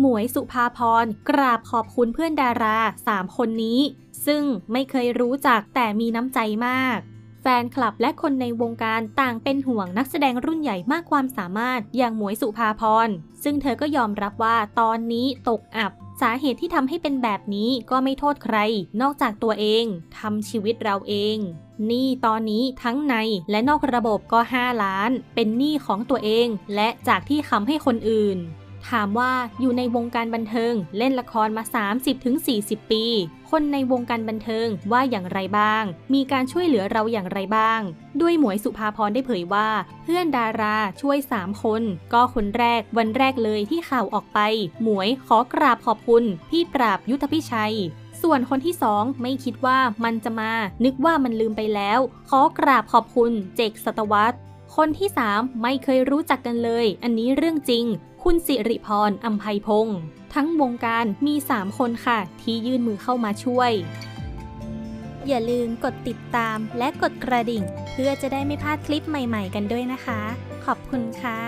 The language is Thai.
หมวยสุภาพรกราบขอบคุณเพื่อนดาราสามคนนี้ ซึ่งไม่เคยรู้จักแต่มีน้ำใจมาก แฟนคลับและคนในวงการต่างเป็นห่วงนักแสดงรุ่นใหญ่มากความสามารถอย่างหมวยสุภาพรซึ่งเธอก็ยอมรับว่าตอนนี้ตกอับ สาเหตุที่ทำให้เป็นแบบนี้ก็ไม่โทษใคร นอกจากตัวเองทำชีวิตเราเอง หนี้ตอนนี้ทั้งในและนอกระบบก็ 5 ล้าน เป็นหนี้ของตัวเอง และจากที่คำให้คนอื่น ถามว่าอยู่ในวงการบันเทิงเล่นละครมา 30-40 ปี คนในวงการบันเทิงว่าอย่างไรบ้าง มีการช่วยเหลือเราอย่างไรบ้าง ด้วยหมวยสุภาพรได้เผยว่า เพื่อนดาราช่วย 3 คน ก็คนแรกวันแรกเลยที่ข่าวออกไป หมวยขอกราบขอบคุณ พี่ปราบยุทธพิชัยส่วนคนที่สองไม่คิดว่ามันจะมา นึกว่ามันลืมไปแล้ว ขอกราบขอบคุณเจกสตวรรษคนที่ 3 ไม่เคยรู้จักกันเลย อันนี้เรื่องจริง คุณสิริพรอัมภัยพงศ์ทั้งวงการมี 3 คนค่ะ ที่ยื่นมือเข้ามาช่วย อย่าลืมกดติดตามและกดกระดิ่ง เพื่อจะได้ไม่พลาดคลิปใหม่ๆกันด้วยนะคะ ขอบคุณค่ะ